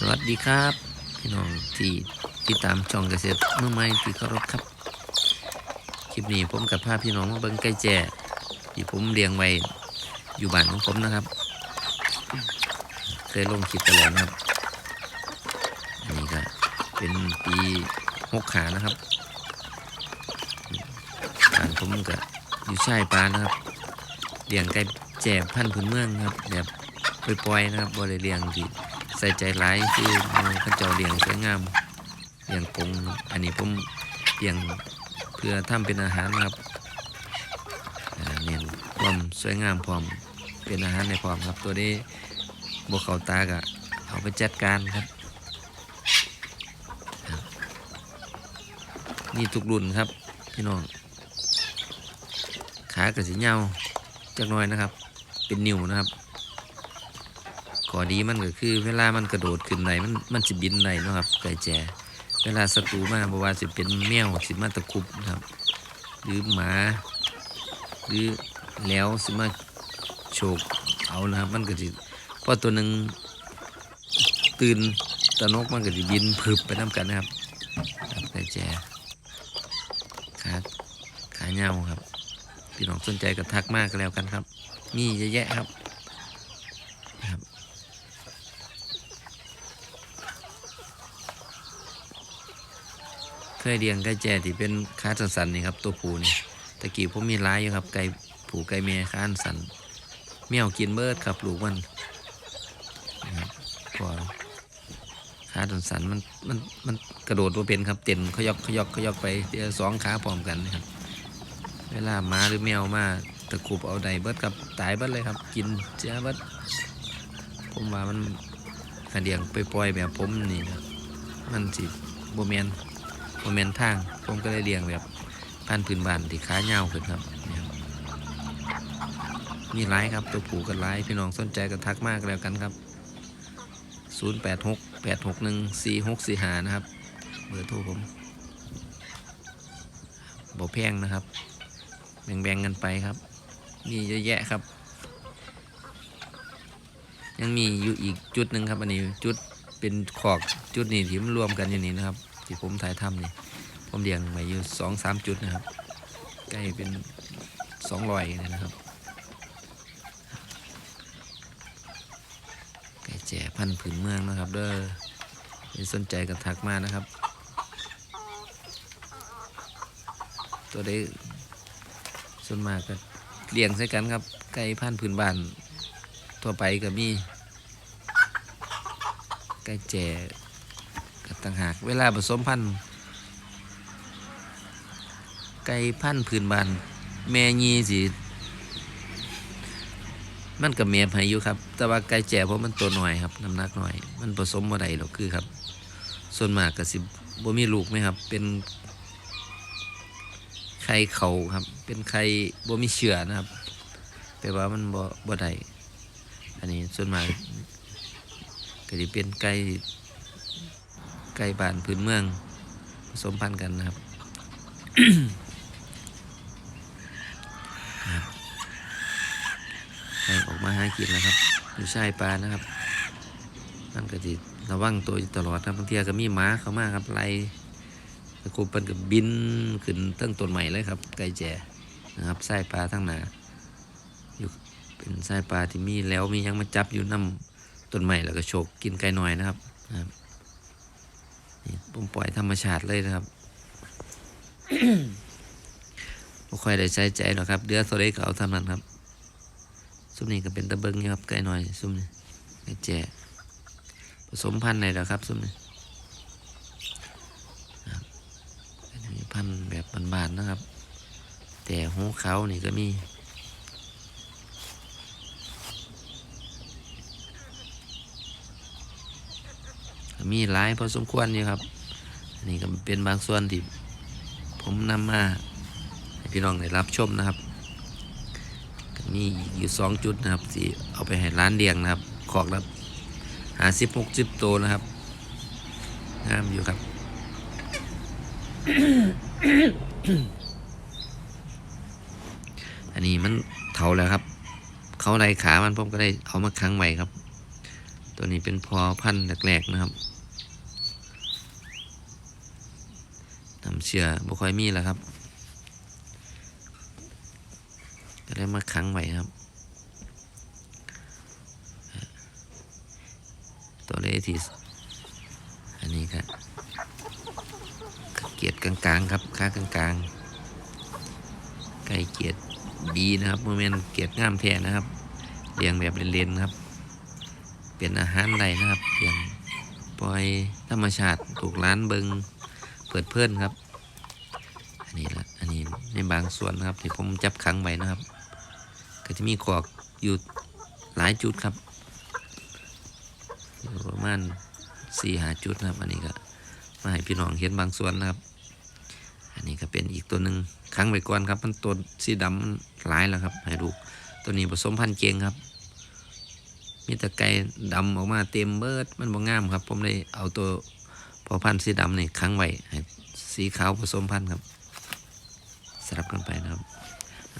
สวัสดีครับ พี่น้องที่ติดตามช่องเกษตรเมื่อไม่ที่เคารพครับ คลิปนี้ผมกับพาพี่น้องมาเบิ่งไก่แจ้ที่ผมเลี้ยงไว้อยู่บ้านของผมนะครับ เคยลงคลิปไปแล้วนะครับอันนี้ก็เป็นปีหกขานะครับบ้านผมก็อยู่ชายปลานะครับเลี้ยงไก่แจ้พันธุ์พื้นเมืองครับแบบปล่อยๆนะครับบริเลี้ยงที่ ใส่ใจร้ายคือมูเข้าเจ้าเลี้ยงสวยงามเลี้ยงกงอันนี้ผมเลี้ยงเพื่อทำเป็นอาหารครับเน้นความสวยงามพร้อมเป็นอาหารในพร้อมครับ ตัวนี้บวเขาตากะเอาไปจัดการครับ นี่ทุกรุ่นครับพี่น้องขากระสีเงาจักน่อยนะครับ เป็นนิ้วนะครับ ข้อดีมันก็คือ เวลามันกระโดดขึ้นไหนมันมันสิบินไหนนะครับไก่แจ เวลาศัตรูมาบ่ว่าสิเป็นแมวสิมาตะคุบนะครับ หรือหมา หรือแล้วสิมาโฉกเอานะครับ มันก็สิพอตัวหนึ่งตื่นตะนกมันก็สิบินพึบไปน้ำกันนะครับไก่แจขาขาเงาครับพี่น้องสนใจก็ทักมากก็แล้วกันครับ มีเยอะแยะครับ เคยเลี้ยงไก่แจ้ที่เป็นค้าสันๆนี่ครับตัวผูนี่ตะกี้ผมมีร้ายอยู่ครับไก่ผูไก่แม่ค้าสันเมี่ยวกินเบิดครับลูกมันนะครับพอค้าสันมันมันมันกระโดดตัวเป็นครับเต้นขยอกขยอกขยอกไปเดี๋ยวสองขาพร้อมกันนะครับ เวลาหมาหรือแมวมาตะคุบเอาใดเบิดกับตายเบิดเลยครับ กินเจ้าเบิดผมว่ามันขันเดียงไปปล่อยแบบผมนี่นะมันสิโบแมน โมเมนทางผมก็เลยเลี้ยงแบบพันธุ์พื้นบ้านที่ขาเงาขึ้นครับนี่รับมีไลายครับตัวผูกันไลายพี่น้องสนใจก็ทักมากแล้วกันครับ 0 8 6 8 6 1 4 6 4 5 นะครับ เบอร์โทรผมบอแพงนะครับ แบ่งๆกันไปครับมีเยอะแยะครับ ยังมีอยู่อีกจุดหนึ่งครับ อันนี้จุดเป็นขอกจุดนี้ที่มันรวมกันอย่างนี้นะครับ ที่ผมถ่ายทำนี่ผมเรียงไว้อยู่สองสามจุดนะครับ ใกล้เป็นสองรอยนะครับไก่แจ่พันผืนเมืองนะครับเด้อสนใจก็ทักมานะครับ ตัวได้ส่วนมากก็เลี้ยงใส่กันครับไก่พันผืนบ้านทั่วไปก็มีไก่แจ่ ก็ต่างหากเวลาผสมพันธุ์ไก่พันธุ์พื้นบ้านแม่ยีสิมันกับแม่พายุครับ แต่ว่าไก่แจ่เพราะมันตัวหน่อยครับน้ำหนักหน่อย มันผสมบ่ได้หรอกคือครับ ส่วนมากก็สิบ่มีลูกไหมครับ เป็นไข่เขาครับ เป็นไข่บ่มีเชื้อนะครับแปลว่ามันบ่บ่ได้อันนี้ส่วนมากก็จะเป็นไก่ ไก่บ้านพื้นเมือง ผสมพันธุ์กันนะครับให้ออกมาหากินนะครับ อยู่ชายปลานะครับมันก็จะระวังตัวตลอดครับบางทีก็มีหมาเข้ามาครับไล่ตะคุบเปิ้นก็บินขึ้นตั้งต้นใหม่เลยครับ ไก่แจ่นะครับสายปลาทั้งหนาอยู่เป็นสายปลาที่มีแล้วมียังมาจับอยู่น้ำต้นใหม่แล้วก็โฉกกินไก่หน่อยนะครับนะครับ ผมปล่อยธรรมชาติเลยนะครับไม่ค่อยได้ใช้ใจหรอกครับ เดือดโซเล็กเอาทำนั้นครับ ซุมนี้ก็เป็นตะเบิงอยู่ครับไก่น้อย ซุมนี้ไก่แจ่ผสมพันธุ์ไหนแล้วครับ ซุมนี้ครับมีพันธุ์แบบบานๆนะครับ แต่หูเขานี่ก็มีมีหลายพอสมควรอยู่ครับ นนี้ก็เป็นบางส่วนที่ผมนำมาให้พี่น้องได้รับชมนะครับก็มีอีกอยู่สองจุดนะครับที่เอาไปให้ร้านเลี้ยงนะครับ ขอกละหาสิบหกสิบโตวนะครับงามอยู่ครับอันนี้มันเถาแล้วครับ เขาไรขามันผมก็ได้เอามาค้างไว้ครับ ตัวนี้เป็นพอพันธุ์แรกๆนะครับำเชื่อบ่ค่อยมีแล้วครับก็ได้มาขังไว้ครับ ตัวเลขที่อันนี้ครับเกียรติกลางๆครับ ค่ากลางๆไก่เกียรติบีนะครับโมเมนเกียรติงามแท้นะครับเลี้ยงแบบเล่นๆครับ เป็นอาหารไรนะครับเลี้ยงปล่อยธรรมชาติถูกร้านเบิงเปิดเพื่อนครับ ในบางส่วนนะครับ ที่ผมจับขังไว้นะครับ ก็จะมีขอกอยู่หลายจุดครับอยู่ประมาณสี่หาจุดนะครับ อันนี้ก็มาให้พี่น้องเห็นบางส่วนนะครับ อันนี้ก็เป็นอีกตัวหนึ่งครั้งไว้ก่อนครับ มันตัวสีดำหลายแล้วครับให้ดูตัวนี้ผสมพันธุ์เกงครับมีแตะไก่ดำออกมาเต็มเบิดมันบ่งามครับ ผมเลยเอาตัวพอพันธุ์สีดำนี่ค้างไว้สีขาวผสมพันธุ์ครับ สลับกันไปนะครับ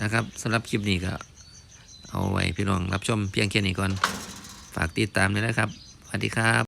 นะครับสำหรับคลิปนี้ก็เอาไว้พี่น้องรับชมเพียงแค่นี้ก่อน ฝากติดตามด้วยนะครับ สวัสดีครับ